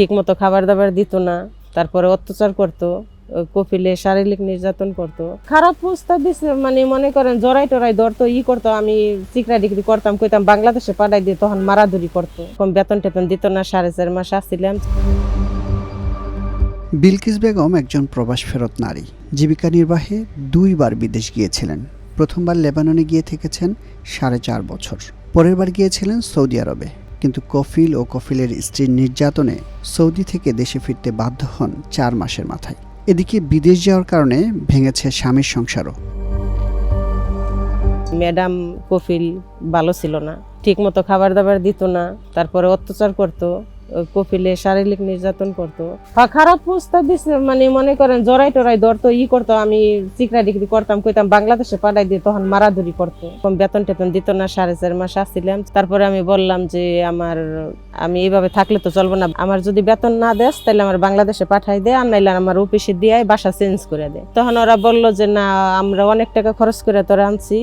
ঠিক মতো খাবার দাবার দিত না, তারপরে অত্যাচার করতো, কপিলে শারীরিক নির্যাতন করতো। খারাপ প্রস্তাব দিছে মানে মনে করেন জড়াই টরাই ধরতো, ই করতো, আমি চিকরা ডিগ্রি করতাম, কইতাম বাংলাদেশে পাঠাই দিয়ে তখন মারাধরি করতো। কম বেতন টেতন দিত না, সাড়ে চার মাস আসছিলাম। বিলকিস বেগম একজন প্রবাস ফেরত নারী। জীবিকা নির্বাহে দুইবার বিদেশ গিয়েছিলেন। প্রথমবার লেবাননে গিয়ে থেকেছেন সাড়ে চার বছর। পরের বার গিয়েছিলেন সৌদি আরবে। কিন্তু কফিল ও কফিলের স্ত্রীর নির্যাতনে সৌদি থেকে দেশে ফিরতে বাধ্য হন চার মাসের মাথায়। এদিকে বিদেশ যাওয়ার কারণে ভেঙেছে স্বামীর সংসারও। ম্যাডাম কফিল ভালো ছিল না ঠিক মতো খাবার দাবার দিত না, তারপরে অত্যাচার করতো। কপিলে শারীরিক নির্যাতন করতো। হ্যাঁ, খারাপ প্রস্তাব দিছে মানে মনে করেন জড়াই টরাই ধরতো ই করতো আমি চিকরা ডিগ্রি করতাম কইতাম বাংলাদেশে পাঠাই দিয়ে তখন মারাধরি করতো। কম বেতন টেতন দিত না সাড়ে চার মাস আসছিলাম। তারপরে আমি বললাম যে আমার আমি এইভাবে থাকলে তো চলবো না। আমার যদি বেতন না দেস তাহলে আমার বাংলাদেশে পাঠাই দে আর নাইলে আমার অফিসে দিয়ে বাসা চেঞ্জ করে দেয় তখন ওরা বলল যে না আমরা অনেক টাকা খরচ করে তোরা আনছি।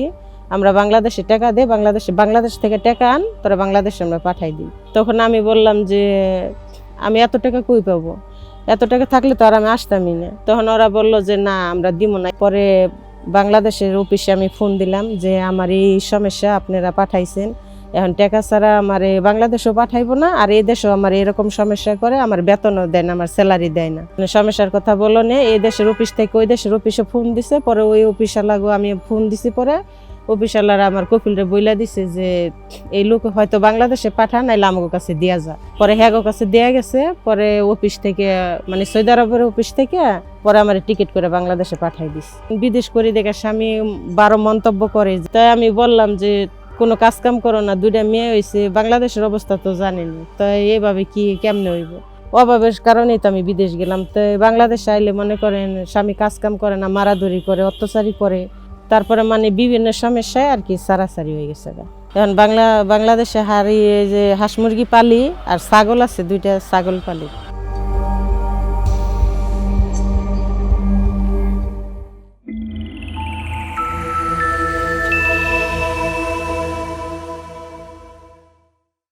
আমরা বাংলাদেশে টাকা দে বাংলাদেশে বাংলাদেশ থেকে টাকা আন, তোরা বাংলাদেশে আমরা পাঠাই দিই। তখন আমি বললাম যে, আমি এত টাকা কই পাবো? এত টাকা থাকলে তো আর আমি আসতামই না। তখন ওরা বলল যে, না, আমরা দিব না। পরে বাংলাদেশের অফিসে আমি ফোন দিলাম যে, আমার এই সমস্যা আপনারা পাঠাইছেন। এখন টাকা ছাড়া আমার এ বাংলাদেশও পাঠাইবো না, আর এই দেশেও আমার এরকম সমস্যা করে, আমার বেতনও দেয় না, আমার স্যালারি দেয় না। মানে সমস্যার কথা বলো নে, এই দেশের অফিস থেকে ওই দেশের অফিসে ফোন দিছে। পরে ওই অফিসালাগো আমি ফোন দিছি পরে অফিসালারা আমার কপিলরে বইলা দিছে যে, এই লোক হয়তো বাংলাদেশে পাঠা নাইলে আমার কাছে দিয়া যা। পরে হ্যাগো কাছে দেয়া গেছে, পরে অফিস থেকে মানে সৌদি আরবের অফিস থেকে, পরে আমার টিকিট করে বাংলাদেশে পাঠাই দিস বিদেশ করে দেখে স্বামী বারো মন্তব্য করে তাই আমি বললাম যে, কোনো কাজ কাম করো না, দুইটা মেয়ে হয়েছে বাংলাদেশের অবস্থা তো জানেনি তাই এইভাবে কি, কেমনে হইব? অভাবের কারণেই তো আমি বিদেশ গেলাম তো বাংলাদেশে আইলে মনে করেন স্বামী কাজ কাম করে না, মারাধরি করে অত্যাচারী করে। তারপরে মানে বিভিন্ন সমস্যায় আর কি সারাসারি হয়ে গেছে। এখন বাংলা বাংলাদেশে হারিয়ে যে হাঁস মুরগি পালি আর ছাগল আছে, দুইটা ছাগল পালি